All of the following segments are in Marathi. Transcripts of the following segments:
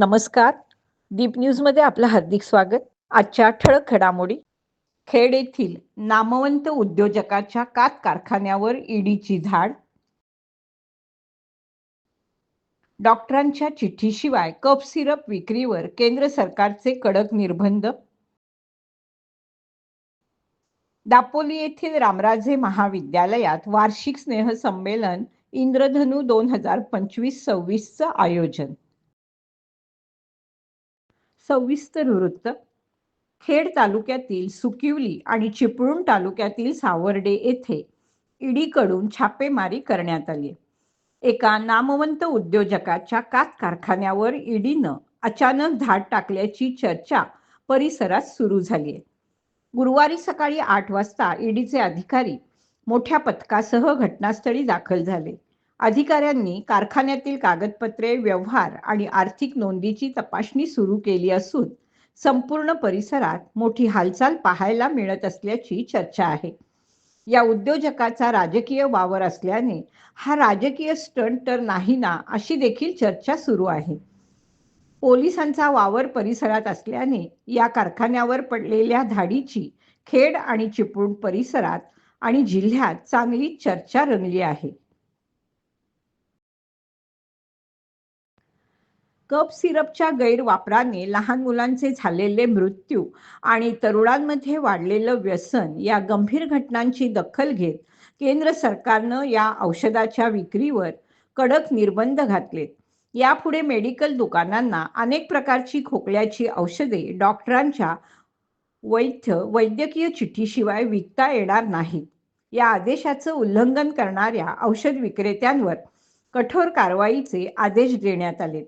नमस्कार. दीप न्यूजमध्ये आपलं हार्दिक स्वागत. आजच्या ठळक घडामोडी. खेड येथील नामवंत उद्योजकाच्या कात कारखान्यावर ईडीची धाड डॉक्टरांच्या चिठ्ठीशिवाय कप सिरप विक्रीवर केंद्र सरकारचे कडक निर्बंध. दापोली येथील रामराजे महाविद्यालयात वार्षिक स्नेह संमेलन इंद्रधनु दोन हजार पंचवीस सव्वीसचं आयोजन. सविस्तर वृत्त. खेड तालुक्यातील सुकिवली आणि चिपळूण तालुक्यातील सावर्डे येथे ईडीकडून छापेमारी करण्यात आली. एका नामवंत उद्योजकाच्या कात कारखान्यावर ईडीनं अचानक धाड टाकल्याची चर्चा परिसरात सुरू झाली आहे गुरुवारी सकाळी आठ वाजता ईडीचे अधिकारी मोठ्या पथकासह घटनास्थळी दाखल झाले. अधिकाऱ्यांनी कारखान्यातील कागदपत्रे व्यवहार आणि आर्थिक नोंदीची तपासणी सुरू केली असून संपूर्ण परिसरात मोठी हालचाल पाहायला मिळत असल्याची चर्चा आहे. या उद्योजकाचा राजकीय वावर असल्याने हा राजकीय स्टंट तर नाही ना अशी देखील चर्चा सुरू आहे. पोलिसांचा वावर परिसरात असल्याने या कारखान्यावर पडलेल्या धाडीची खेड आणि चिपळूण परिसरात आणि जिल्ह्यात चांगली चर्चा रंगली आहे. कप सिरपच्या गैरवापराने लहान मुलांचे झालेले मृत्यू आणि तरुणांमध्ये वाढलेलं व्यसन या गंभीर घटनांची दखल घेत केंद्र सरकारनं या औषधाच्या विक्रीवर कडक निर्बंध घातलेत. यापुढे मेडिकल दुकानांना अनेक प्रकारची खोकल्याची औषधे डॉक्टरांच्या वैध वैद्यकीय चिठ्ठीशिवाय विकता येणार नाहीत. या आदेशाचं उल्लंघन करणाऱ्या औषध विक्रेत्यांवर कठोर कारवाईचे आदेश देण्यात आले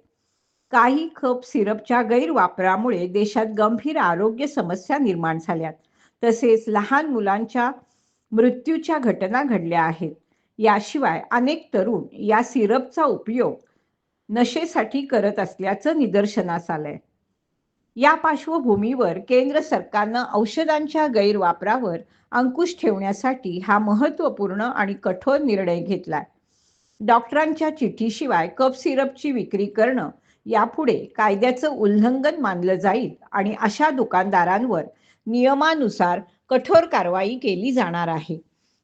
काही खप सिरपच्या गैरवापरामुळे देशात गंभीर आरोग्य समस्या निर्माण झाल्यात. तसेच लहान मुलांच्या मृत्यूच्या घटना घडल्या आहेत. याशिवाय अनेक तरुण या सिरपचा उपयोग नशेसाठी करत असल्याचं निदर्शनास आलंय. या पार्श्वभूमीवर केंद्र सरकारनं औषधांच्या गैरवापरावर अंकुश ठेवण्यासाठी हा महत्त्वपूर्ण आणि कठोर निर्णय घेतलाय. डॉक्टरांच्या चिठ्ठीशिवाय कप सिरपची विक्री करणं यापुढे कायद्याचं उल्लंघन मानलं जाईल आणि अशा दुकानदारांवर नियमानुसार कठोर कारवाई केली जाणार आहे.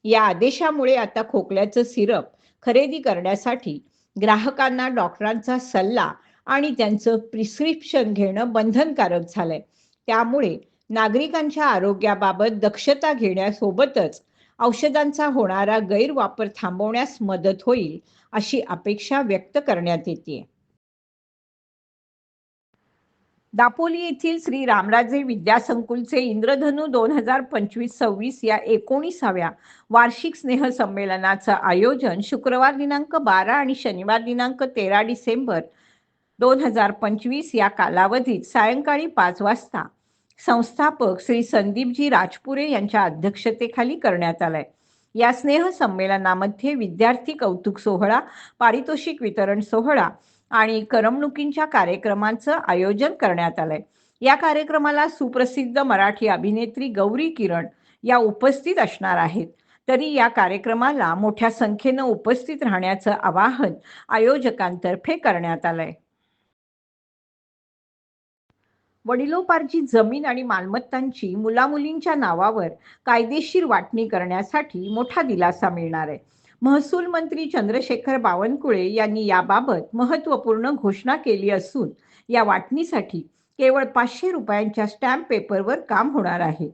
या आदेशामुळे आता खोकल्याचं सिरप खरेदी करण्यासाठी ग्राहकांना डॉक्टरांचा सल्ला आणि त्यांचं प्रिस्क्रिप्शन घेणं बंधनकारक झालंय. त्यामुळे नागरिकांच्या आरोग्याबाबत दक्षता घेण्यासोबतच औषधांचा होणारा गैरवापर थांबवण्यास मदत होईल अशी अपेक्षा व्यक्त करण्यात येते दापोली येथील श्री रामराजे विद्यासंकुलचे इंद्रधनु दोन हजार पंचवीस सव्वीस या एकोणीसाव्या वार्षिक स्नेह संमेलनाचं आयोजन शुक्रवार दिनांक बारा आणि शनिवार दिनांक तेरा डिसेंबर दोन हजार पंचवीस या कालावधीत सायंकाळी पाच वाजता संस्थापक श्री संदीपजी राजपुरे यांच्या अध्यक्षतेखाली करण्यात आलाय. या स्नेह संमेलनामध्ये विद्यार्थी कौतुक सोहळा पारितोषिक वितरण सोहळा आणि करमणुकींच्या कार्यक्रमांचं आयोजन करण्यात आलंय. या कार्यक्रमाला सुप्रसिद्ध मराठी अभिनेत्री गौरी किरण या उपस्थित असणार आहेत. तरी या कार्यक्रमाला मोठ्या संख्येनं उपस्थित राहण्याचं आवाहन आयोजकांतर्फे करण्यात आलंय. वडिलोपार्जित जमीन आणि मालमत्तांची मुलामुलींच्या नावावर कायदेशीर वाटणी करण्यासाठी मोठा दिलासा मिळणार आहे. महसूल मंत्री चंद्रशेखर बावनकुळे यांनी याबाबत महत्त्वपूर्ण घोषणा केली असून या वाटणीसाठी केवळ पाचशे रुपयांच्या स्टॅम्प पेपरवर काम होणार आहे.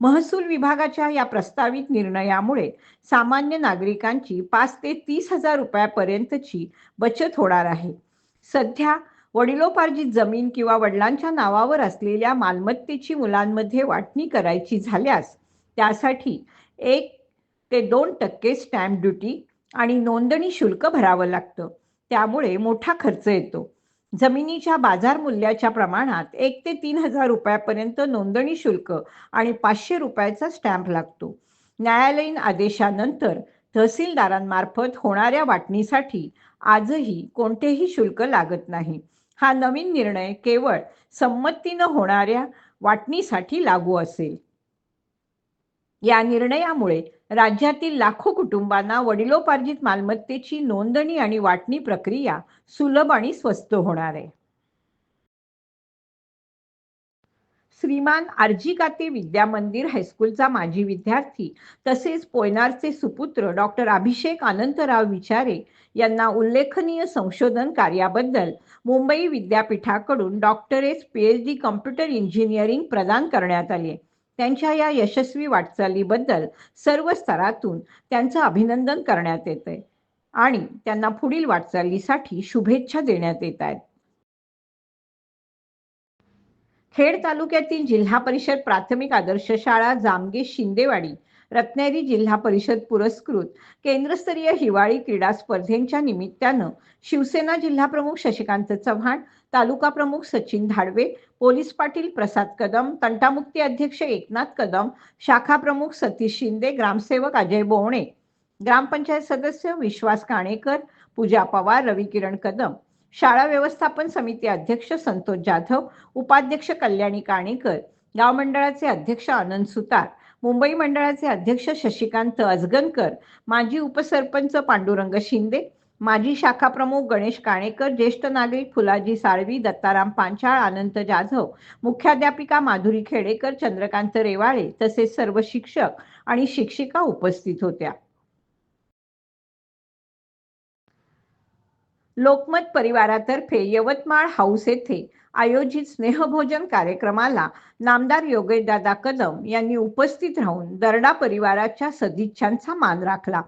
महसूल विभागाच्या या प्रस्तावित निर्णयामुळे सामान्य नागरिकांची पाच ते तीस हजार रुपयापर्यंतची बचत होणार आहे. सध्या वडिलोपार्जित जमीन किंवा वडिलांच्या नावावर असलेल्या मालमत्तेची मुलांमध्ये वाटणी करायची झाल्यास त्यासाठी एक ते दोन टक्के स्टॅम्प ड्युटी आणि नोंदणी शुल्क भरावं लागतं. त्यामुळे मोठा खर्च येतो. जमिनीच्या बाजार मूल्याच्या प्रमाणात एक ते तीन हजार रुपयापर्यंत नोंदणी शुल्क आणि पाचशे रुपयाचा स्टॅम्प लागतो. न्यायालयीन आदेशानंतर तहसीलदारांमार्फत होणाऱ्या वाटणीसाठी आजही कोणतेही शुल्क लागत नाही. हा नवीन निर्णय केवळ संमतीनं होणाऱ्या वाटणीसाठी लागू असेल. या निर्णयामुळे राज्यातील लाखो कुटुंबांना वडिलोपार्जित मालमत्तेची नोंदणी आणि वाटणी प्रक्रिया सुलभ आणि स्वस्त होणार आहे. श्रीमान आर्जिकाते विद्या मंदिर हायस्कूलचा माजी विद्यार्थी तसेच पोयनारचे सुपुत्र डॉक्टर अभिषेक अनंतराव विचारे यांना उल्लेखनीय संशोधन कार्याबद्दल मुंबई विद्यापीठाकडून डॉक्टरेट पीएचडी कॉम्प्युटर इंजिनिअरिंग प्रदान करण्यात आले त्यांच्या या यशस्वी वाटचालीबद्दल सर्व स्तरातून त्यांचं अभिनंदन करण्यात येत आहे आणि त्यांना पुढील वाटचालीसाठी शुभेच्छा देण्यात येत आहेत. खेड तालुक्यातील जिल्हा परिषद प्राथमिक आदर्श शाळा जामगे शिंदेवाडी रत्नागिरी जिल्हा परिषद पुरस्कृत केंद्रस्तरीय हिवाळी क्रीडा स्पर्धेंच्या निमित्तानं शिवसेना जिल्हा प्रमुख शशिकांत चव्हाण तालुका प्रमुख सचिन धाडवे पोलीस पाटील प्रसाद कदम तंटामुक्ती अध्यक्ष एकनाथ कदम शाखा प्रमुख सतीश शिंदे ग्रामसेवक अजय बोवणे ग्रामपंचायत सदस्य विश्वास काणेकर पूजा पवार रवी किरण कदम शाळा व्यवस्थापन समिती अध्यक्ष संतोष जाधव उपाध्यक्ष कल्याणी काणेकर गाव मंडळाचे अध्यक्ष आनंद सुतार मुंबई मंडळाचे अध्यक्ष शशिकांत अजगनकर माजी उपसरपंच पांडुरंग शिंदे माजी शाखा प्रमुख गणेश काणेकर ज्येष्ठ नागरिक फुलाजी साळवी दत्ताराम पांचाळ अनंत जाधव मुख्याध्यापिका माधुरी खेडेकर चंद्रकांत रेवाळे तसेच सर्व शिक्षक आणि शिक्षिका उपस्थित होत्या. लोकमत परिवारातर्फे यवतमाळ हाऊस येथे आयोजित स्नेहभोजन कार्यक्रमाला नामदार योगेशदादा कदम यांनी उपस्थित राहून दरडा परिवाराच्या सदिच्छांचा मान राखला.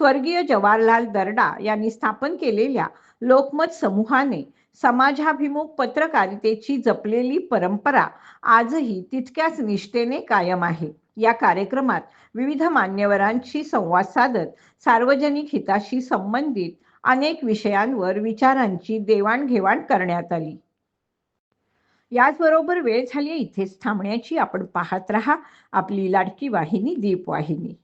स्वर्गीय जवाहरलाल दरडा यांनी स्थापन केलेल्या लोकमत समूहाने समाजाभिमुख पत्रकारितेची जपलेली परंपरा आजही तितक्याच निष्ठेने कायम आहे. या कार्यक्रमात विविध मान्यवरांशी संवाद साधत सार्वजनिक हिताशी संबंधित अनेक विषयांवर विचारांची देवाणघेवाण करण्यात आली. याचबरोबर वेळ झाली इथेच थांबण्याची. आपण पाहत रहा आपली लाडकी वाहिनी दीप वाहिनी